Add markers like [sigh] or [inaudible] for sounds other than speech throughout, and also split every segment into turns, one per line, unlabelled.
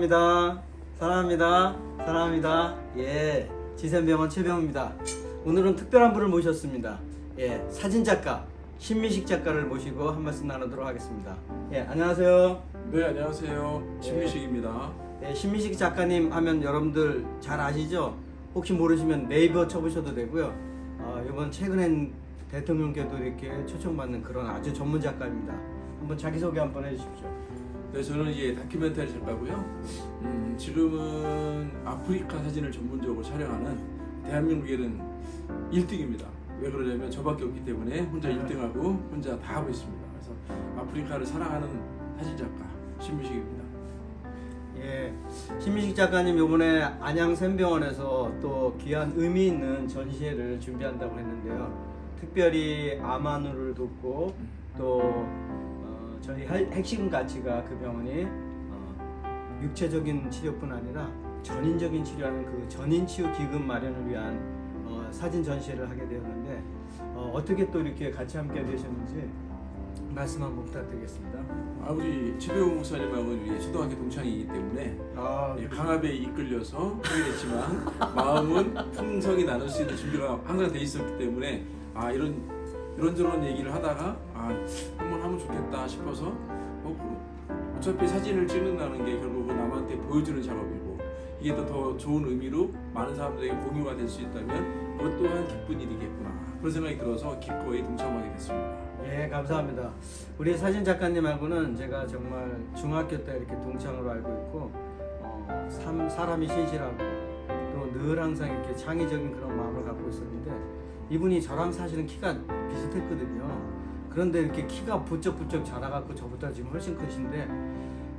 사랑합니다. 사랑합니다. 사랑합니다. 예, 지센병원 최병입니다. 오늘은 특별한 분을 모셨습니다. 예, 사진 작가 신미식 작가를 모시고 한 말씀 나누도록 하겠습니다. 예, 안녕하세요.
네 안녕하세요 신미식입니다.
예, 신미식 작가님 하면 여러분들 잘 아시죠? 혹시 모르시면 네이버 쳐보셔도 되고요. 어, 이번 최근엔 대통령께도 이렇게 초청받는 그런 아주 전문 작가입니다. 한번 자기소개 한번 해주십시오.
네 저는 이제 다큐멘터리 작가고요. 음, 지금은 아프리카 사진을 전문적으로 촬영하는 대한민국에는 1등입니다. 왜 그러냐면 저밖에 없기 때문에 혼자 1등하고 혼자 다 하고 있습니다. 그래서 아프리카를 사랑하는 사진 작가 신미식입니다.
예, 신미식 작가님 이번에 안양 샘병원에서 또 귀한 의미 있는 전시회를 준비한다고 했는데요. 특별히 암환우를 돕고 또 어, 저희 할- 핵심 가치가 그 병원이 어, 육체적인 치료뿐 아니라 전인적인 치료하는 그 전인 치유 기금 마련을 위한 어, 사진 전시회를 하게 되었는데 어, 어떻게 또 이렇게 같이 함께 되셨는지 말씀 한번 부탁드리겠습니다.
아버지 최배우 목사님하고는 우리 초등학교 동창이기 때문에
아,
예, 강압에 이끌려서 하게 됐지만 [laughs] 마음은 풍성이 나눌 수 있는 준비가 항상 돼 있었기 때문에 아 이런 이런저런 얘기를 하다가 아 한번 하면 좋겠다 싶어서 어, 그- 어차피 사진을 찍는다는 게 결국은 남한테 보여주는 작업이고 이게 또 더 좋은 의미로 많은 사람들에게 공유가 될 수 있다면 그것 또한 기쁜 일이겠구나 그런 생각이 들어서 기꺼이 동참하게 됐습니다.
예, 감사합니다. 우리 사진 작가님하고는 제가 정말 중학교 때 이렇게 동창으로 알고 있고, 어, 참 사람이 신실하고 또 늘 항상 이렇게 창의적인 그런 마음을 갖고 있었는데 이분이 저랑 사실은 키가 비슷했거든요. 그런데 이렇게 키가 부쩍부쩍 자라갖고 저보다 지금 훨씬 크신데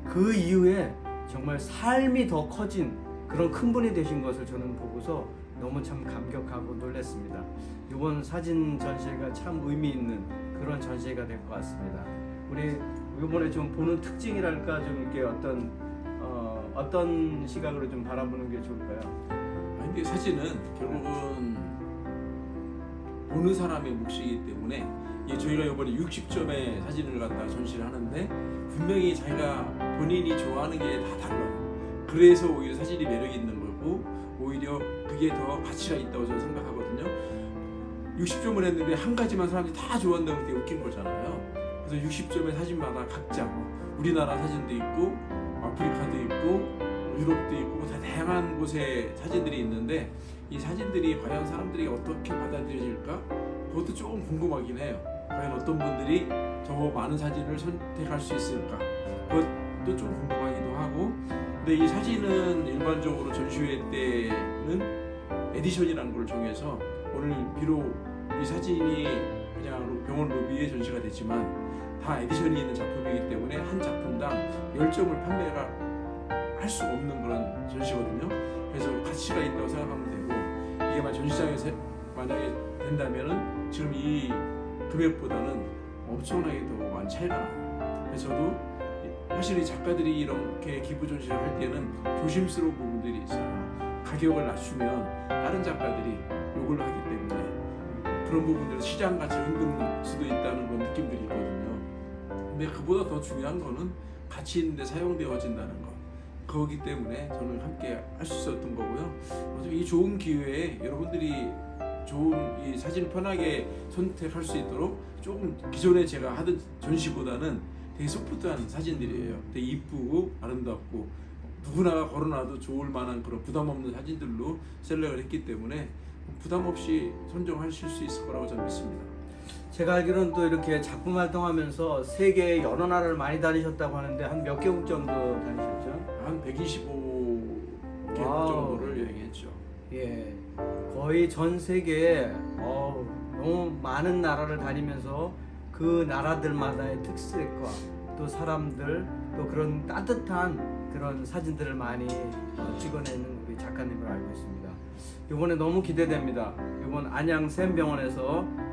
그 이후에 정말 삶이 더 커진 그런 큰 분이 되신 것을 저는 보고서 너무 참 감격하고 놀랐습니다. 이번 사진 전시회가 참 의미 있는 그런 전시회가 될 것 같습니다. 우리 이번에 좀 보는 특징이랄까 좀 이렇게 어떤 어, 어떤 시각으로 좀 바라보는 게 좋을까요?
아, 근데 사진은 결국은 보는 사람의 몫이기 때문에 예, 저희가 이번에 60점의 사진을 갖다 전시를 하는데 분명히 자기가 본인이 좋아하는 게 다 달라요. 그래서 오히려 사진이 매력 있는 거고 오히려 그게 더 가치가 있다고 저는 생각하거든요. 60점을 했는데 한 가지만 사람들이 다 좋아한다고 되게 웃긴 거잖아요. 그래서 60점의 사진마다 각자 뭐 우리나라 사진도 있고 아프리카도 있고 유럽도 있고 다 다양한 곳에 사진들이 있는데 이 사진들이 과연 사람들이 어떻게 받아들여질까? 그것도 조금 궁금하긴 해요. 과연 어떤 분들이 저 많은 사진을 선택할 수 있을까? 그것도 좀 궁금하기도 하고. 근데 이 사진은 일반적으로 전시회 때는 에디션이라는 걸 정해서 오늘 비록 이 사진이 그냥 병원 로비에 전시가 됐지만 다 에디션이 있는 작품이기 때문에 한 작품당 10점을 판매가 할 수 없는 그런 전시거든요. 그래서 가치가 있다고 생각하면 되고 이게 만 전시장에서 만약에 된다면은 지금 이 금액보다는 엄청나게 더 많이 차이가 나요. 그래서 저도 사실 이 작가들이 이렇게 기부 전시를 할 때는 조심스러운 부분들이 있어요. 가격을 낮추면 다른 작가들이 욕을 하기 때문에 그런 부분들은 시장 가치를 흔들 수도 있다는 그런 느낌들이 있거든요. 근데 그보다 더 중요한 거는 가치 있는데 사용되어진다는 거. 그거기 때문에 저는 함께 할 수 있었던 거고요. 이 좋은 기회에 여러분들이 좋은 이 사진을 편하게 선택할 수 있도록 조금 기존에 제가 하던 전시보다는 되게 소프트한 사진들이에요. 되게 이쁘고 아름답고 누구나가 걸어놔도 좋을 만한 그런 부담 없는 사진들로 셀렉을 했기 때문에 부담 없이 선정하실 수 있을 거라고 저는 믿습니다.
제가 알기로는 또 이렇게 작품 활동하면서 세계 여러 나라를 많이 다니셨다고 하는데 한 몇 개국 정도 다니셨죠?
한 125개
와우.
정도를 여행했죠.
예, 거의 전 세계에 어, 너무 많은 나라를 다니면서 그 나라들마다의 특색과 또 사람들 또 그런 따뜻한 그런 사진들을 많이 어, 찍어내는 우리 작가님을 알고 있습니다. 이번에 너무 기대됩니다. 이번 안양 샘병원에서 어,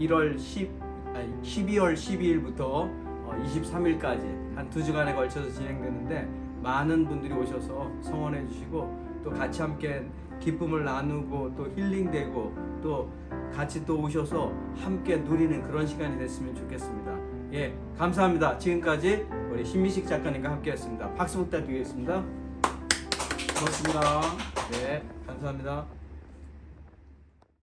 1월 10 아니 12월 12일부터 어, 23일까지 한 두 주간에 걸쳐서 진행되는데 많은 분들이 오셔서 성원해 주시고 또 같이 함께 기쁨을 나누고 또 힐링되고 또 같이 또 오셔서 함께 누리는 그런 시간이 됐으면 좋겠습니다. 예, 감사합니다. 지금까지 우리 신미식 작가님과 함께했습니다. 박수 부탁드리겠습니다.
고맙습니다.
네, 감사합니다.